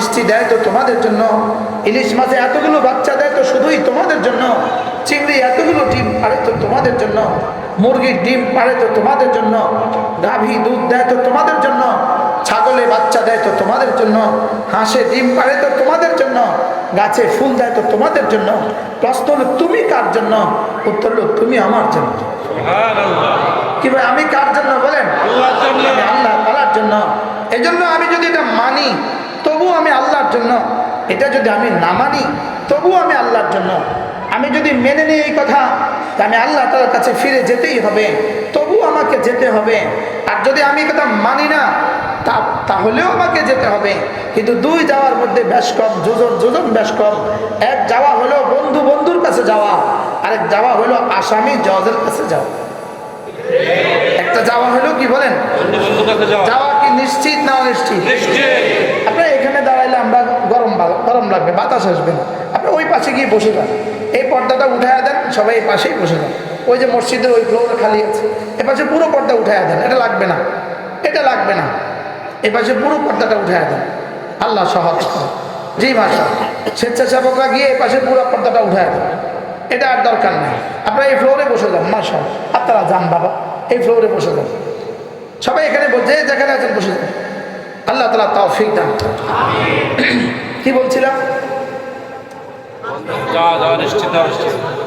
মিষ্টি দেয় তো তোমাদের জন্য ইলিশ মাছে এতগুলো বাচ্চা দেয় তো শুধুই তোমাদের জন্য চিংড়ি এতগুলো ডিম পারে তো তোমাদের জন্য মুরগির ডিম পারে তো তোমাদের জন্য গাভী দুধ দেয় তো তোমাদের জন্য ছাগলে বাচ্চা দেয় তো তোমাদের জন্য হাঁসে ডিম পারে তো তোমাদের জন্য গাছে ফুল দেয় তো তোমাদের জন্য প্রশ্ন হলো তুমি কার জন্য? উত্তর হলো তুমি আমার জন্য। কি ভাই আমি কার জন্য বলেন? আল্লাহ তালার জন্য। এই জন্য আমি যদি এটা মানি তবু আমি আল্লাহর জন্য এটা যদি আমি না মানি তবু আমি আল্লাহর জন্য। আমি যদি মেনে নিই এই কথা যে আমি আল্লাহ তালার কাছে ফিরে যেতেই হবে তবু আমাকে যেতে হবে। আর যদি আমি কথা মানি না তা তাহলেও আমাকে যেতে হবে। কিন্তু দুই যাওয়ার মধ্যে বেশ কম যোজন যোজন বেশ কম। এক যাওয়া হলো বন্ধু বন্ধুর কাছে যাওয়া আরেক যাওয়া হলো আসামি জজের কাছে যাওয়া। একটা যাওয়া হলো কি বলেন? যাওয়া নিশ্চিত না অনিশ্চিত? আপনার এখানে দাঁড়াইলে আমরা গরম গরম লাগবে বাতাস আসবে না। আপনি ওই পাশে গিয়ে বসে যান। এই পর্দাটা উঠায় দেন সবাই এই পাশেই বসে যান। ওই যে মসজিদের ওই ফ্লোর খালি আছে এ পাশে পুরো পর্দা উঠায় দেন। এটা লাগবে না এটা লাগবে না। এ পাশে পুরো পর্দাটা উঠায় দেন। আল্লাহ সহজ। জি মাসা স্বেচ্ছাসেবকরা গিয়ে এ পাশে পুরো পর্দাটা উঠায় দেন। এটা আর দরকার নেই। আপনারা এই ফ্লোরে বসে যান মাসা আপনারা যান বাবা। এই ফ্লোরে বসে যান। সবাই এখানে বল- যে যেখানে আছেন বসে যান। আল্লাহ তালা তৌফিক দান। কি বলছিলাম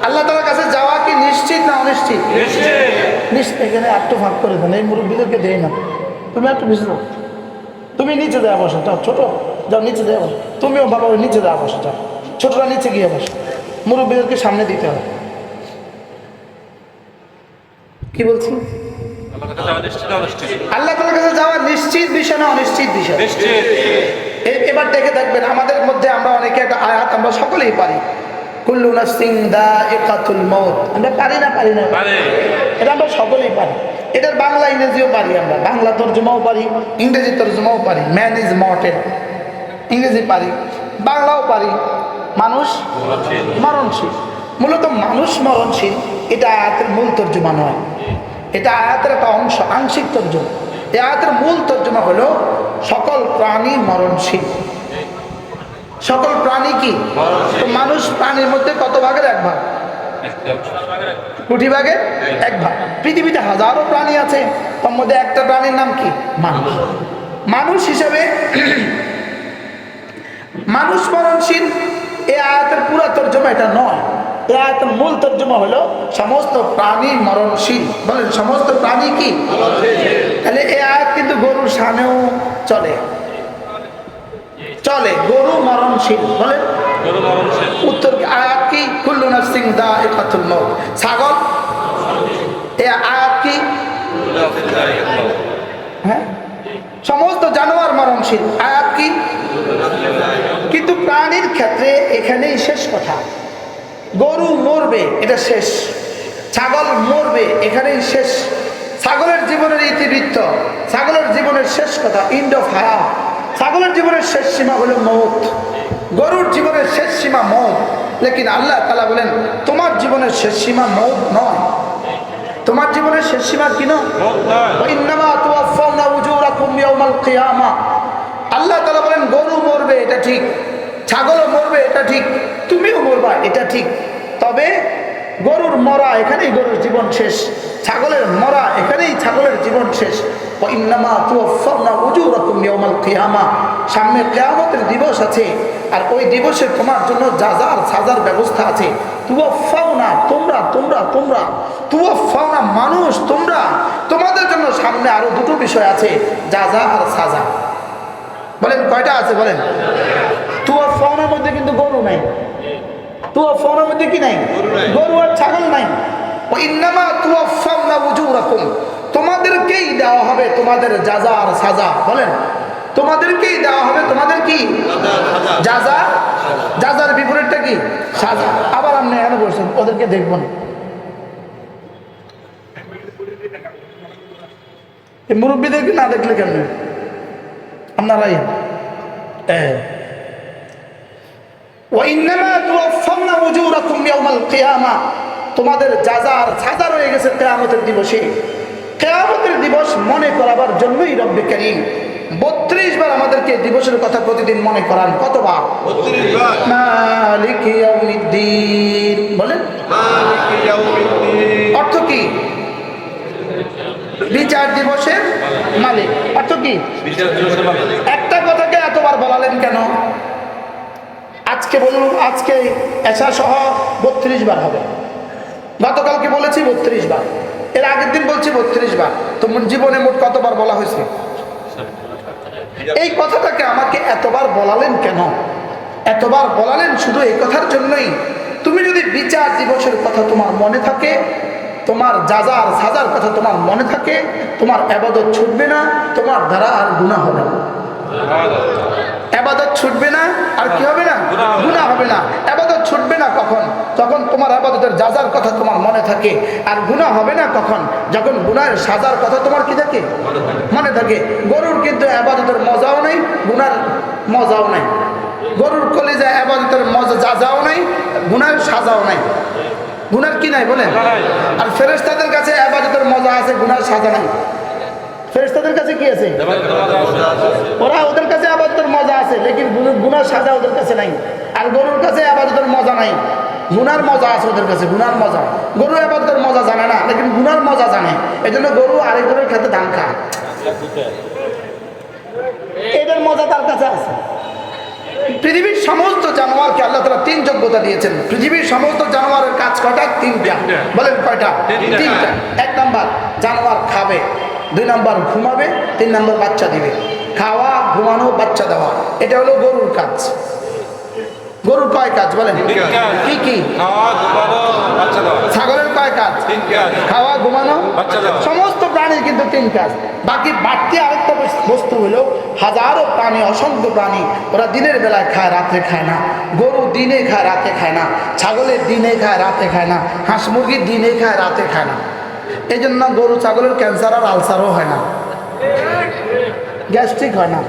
আল্লাহ তালার কাছে যাওয়া কি নিশ্চিত না অনিশ্চিত? নিশ্চিত। এখানে একটু ভাগ করে দেন এই মুরব্বীদেরকে দেয় না। তুমি একটু বেশি তুমি নিচে দেওয়া বসো যাও ছোট। যাও নিচে দেওয়া বসো। তুমিও বাবা ওই নিচে দেওয়া বসো যাও। ছোটরা নিচে গিয়ে বসো। মুরব্বীদেরকে সামনে দিতে হবে। কি বলছি? আল্লাহ তালার কাছে যাওয়া নিশ্চিত বিষয় না অনিশ্চিত বিষয়? এবার দেখে আমাদের মধ্যে আমরা অনেকে একটা আয়াত আমরা সকলেই পারি। কুল্লু নাসিং দা একাতুল মৌত আমরা পারি না পারি না? এটা আমরা সকলেই পারি। এটার বাংলা ইংরেজিও পারি আমরা। বাংলা তর্জমাও পারি ইংরেজি তর্জমাও পারি। ম্যান ইজ ইংরেজি পারি। বাংলাও পারি। মানুষ মরণশীল। মূলত মানুষ মরণশীল এটা আয়াতের মূল তর্জমা নয়। এটা আয়াতের একটা অংশ আংশিক তর্জমা। এই আয়াতের মূল তর্জমা হলো সকল প্রাণী মরণশীল। সকল প্রাণী কি? তো মানুষ প্রাণীর মধ্যে কত ভাগের এক ভাগ? কোটি ভাগের এক ভাগ। পৃথিবীতে হাজারো প্রাণী আছে তার মধ্যে একটা প্রাণীর নাম কি? মানুষ। মানুষ হিসেবে মানুষ মরণশীল এ আয়াতের পুরা তর্জমা এটা নয়। এ আয়াতের মূল তর্জমা হলো সমস্ত প্রাণী মরণশীল। বলেন সমস্ত প্রাণী কি? তাহলে এ আয়াত কিন্তু গরুর সানেও চলে। চলে গরু মরণশীল। বলেন উত্তর? আয়াত কি? কুল্লু নাফসিং দা ইকাতুল মৌত ছাগল? এ আয়াত কি? হ্যাঁ? সমস্ত জানোয়ার মরণশীল। আয়াত কি? কিন্তু প্রাণীর ক্ষেত্রে এখানেই শেষ কথা। গরু মরবে এটা শেষ। ছাগল মরবে এখানেই শেষ। ছাগলের জীবনের ইতিবৃত্ত ছাগলের জীবনের শেষ কথা ইন্ড অফ হায়া ছাগলের জীবনের শেষ সীমা হলো মৌত। গরুর জীবনের শেষ সীমা মৌত। লেকিন আল্লাহ তালা বলেন তোমার জীবনের শেষ সীমা মৌত নয়। তোমার জীবনের শেষ সীমা কি কিয়ামা। আল্লাহ তালা বলেন গরু মরবে এটা ঠিক। ছাগলও মরবে, এটা ঠিক। তুমিও মরবা, এটা ঠিক। তবে গরুর মরা এখানেই গরুর জীবন শেষ। ছাগলের মরা এখানেই ছাগলের জীবন শেষ। সামনে কিয়ামতের দিবস আছে, আর ওই দিবসে তোমার জন্য যাজার সাজার ব্যবস্থা আছে। তুয়াফাউনা তোমরা তোমরা তোমরা। তুয়াফাউনা মানুষ, তোমরা। তোমাদের জন্য সামনে আরও দুটো বিষয় আছে যাজা আর সাজা। বলেন, কয়টা আছে বলেন? নাই। মধ্যে কি নাই? গরু আর ছাগল নাই। তোমাদেরকেই দেওয়া হবে তোমাদের যাজা আর সাজা। বলেন তোমাদেরকেই দেওয়া হবে তোমাদের কি? যাজা যাজার বিপরীতটা কি? সাজা। আবার আপনি এখানে বলছেন ওদেরকে দেখব না। মুরব্বীদেরকে না দেখলে কেন আপনারাই। হ্যাঁ তোমাদের যাজার সাজা রয়ে গেছে কেয়ামতের দিবসে। কেয়ামতের দিবস মনে করাবার জন্যই রব্বে করিম বত্রিশ বার আমাদেরকে দিবসের কথা প্রতিদিন মনে করান। কতবার? বলেন। অর্থ কি? বিচার দিবসের মালিক। অর্থ কি? একটা কথাকে এতবার বলালেন কেন? আজকে বলুন, আজকে এসা সহ বত্রিশ বার হবে। গতকালকে বলেছি বত্রিশ বার। এর আগের দিন বলছি বত্রিশ বার। তোমার জীবনে মোট কতবার বলা হয়েছে? এই কথাটাকে আমাকে এতবার বলালেন কেন? এতবার বলালেন শুধু এই কথার জন্যই। তুমি যদি বিচার দিবসের কথা তোমার মনে থাকে, তোমার যাজার সাজার কথা তোমার মনে থাকে, তোমার আবাদত ছুটবে না, তোমার দ্বারা আর গুণা হবে না। আবাদত ছুটবে না, আর কি হবে না গুণা হবে না আবাদত ছুটবে না কখন যখন তোমার আবাদতের যাজার কথা তোমার মনে থাকে, আর গুণা হবে না কখন? যখন গুনার সাজার কথা তোমার কি থাকে? মনে থাকে। গরুর কিন্তু আবাদতের মজাও নেই, গুনার মজাও নাই। গরুর কলেজে আবাদতের মজা যাজাও নাই গুনার সাজাও নাই। গুনার কি নাই বলেন? আর ফেরেশতাদের কাছে আবাদতের মজা আছে, গুনার সাজা নাই। কাছে কি আছে? ওরা ওদের কাছে আবাদতের মজা আছে, লেকিন গুনার সাজা ওদের কাছে নাই। আর গরুর কাছে আবাদতের মজা নাই। গুনার মজা আছে ওদের কাছে গুনার মজা। গরু আবাদতের মজা জানে না লেকিন গুনার মজা জানে। এই জন্য গরু আরেকজনের খেতে ধান খায়। এদের মজা তার কাছে আছে। পৃথিবীর সমস্ত জানোয়ারকে আল্লাহ তালা তিন যোগ্যতা দিয়েছেন। পৃথিবীর সমস্ত জানোয়ারের কাজ কয়টা? তিনটা। বলেন কয়টা? তিনটা। এক নাম্বার জানোয়ার খাবে। দুই নাম্বার ঘুমাবে। তিন নাম্বার বাচ্চা দিবে। খাওয়া ঘুমানো বাচ্চা দেওয়া। এটা হলো গরুর কাজ। গরুর কয় কাজ বলেন? কি কি? ছাগলের কয় কাজ? খাওয়া ঘুমানো? সমস্ত প্রাণীর কিন্তু তিন কাজ। বাকি বাড়তি আরেকটা বস্তু হলো হাজারো প্রাণী অসংখ্য প্রাণী ওরা দিনের বেলায় খায় রাতে খায় না। গরু দিনে খায় রাতে খায় না। ছাগলের দিনে খায় রাতে খায় না। হাঁস মুরগি দিনে খায় রাতে খায় না। এই জন্য গরু ছাগলের ক্যান্সার আর আলসারও হয় না। গ্যাস্ট্রিক হয় না।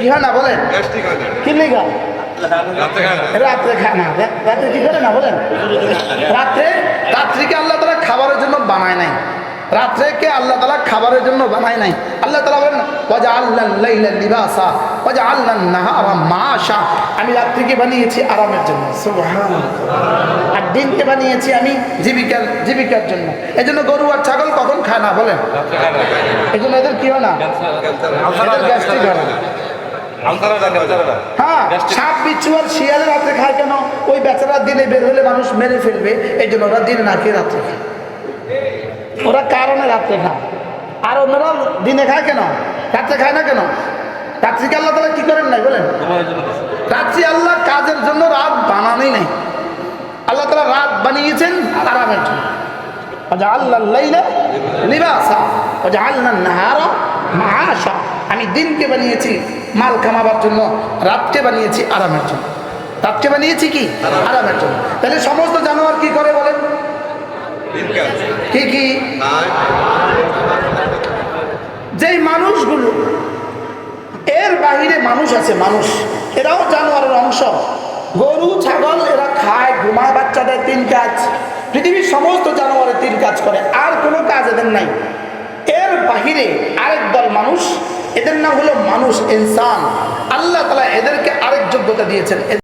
কি হয় না বলেন? গ্যাস্ট্রিক হয় রাত্রে খায় না। রাত্রে কি করে না বলেন? রাত্রে? রাত্রিকে আল্লাহ তালা খাবারের জন্য বানায় নাই। রাত্রেকে আল্লাহ তালা খাবারের জন্য বানায় নাই। আল্লাহ তালা বলেন ওজা আল্লাহ লিবাসা ওজা আল্লাহ নাহারা মাশা আমি রাত্রিকে বানিয়েছি আরামের জন্য। আর দিনকে বানিয়েছি আমি জীবিকার জীবিকার জন্য। এই জন্য গরু আর ছাগল কখন খায় না বলেন? এই জন্য এদের কি হয় না? এদের গ্যাস্ট্রিক হয় না আলতারা না আলতারা না হ্যাঁ সাপ বিচ্ছু আর শিয়ালে রাত্রে খায় কেন? ওই বেচারা দিনে বের হলে মানুষ মেরে ফেলবে এই জন্য ওরা দিনে না খেয়ে রাত্রে খায়। ওরা কারণে রাত্রে খায়। আর অন্যরা দিনে খায় কেন? রাত্রে খায় না কেন? রাত্রিকে আল্লাহ তালা কি করেন নাই বলেন? রাত্রি আল্লাহ কাজের জন্য রাত বানানোই নাই। আল্লাহ তালা রাত বানিয়েছেন আরামের জন্য। আল্লাহ লিবাসা আল্লাহ নাহারা আমি দিনকে বানিয়েছি মাল কামাবার জন্য রাতকে বানিয়েছি আরামের জন্য। রাতকে বানিয়েছি কি? আরামের জন্য। তাহলে সমস্ত জানোয়ার কি করে বলেন? কি কি? যেই মানুষগুলো এর বাহিরে মানুষ আছে মানুষ। এরাও জানোয়ারের অংশ। গরু ছাগল এরা খায় ঘুমায় বাচ্চা দেয় তিন কাজ। পৃথিবীর সমস্ত জানোয়ারের তিন কাজ করে। আর কোনো কাজ এদের নাই। এর বাহিরে আরেক দল মানুষ এদের নাম হলো মানুষ ইনসান। আল্লাহ তালা এদেরকে আরেক যোগ্যতা দিয়েছেন।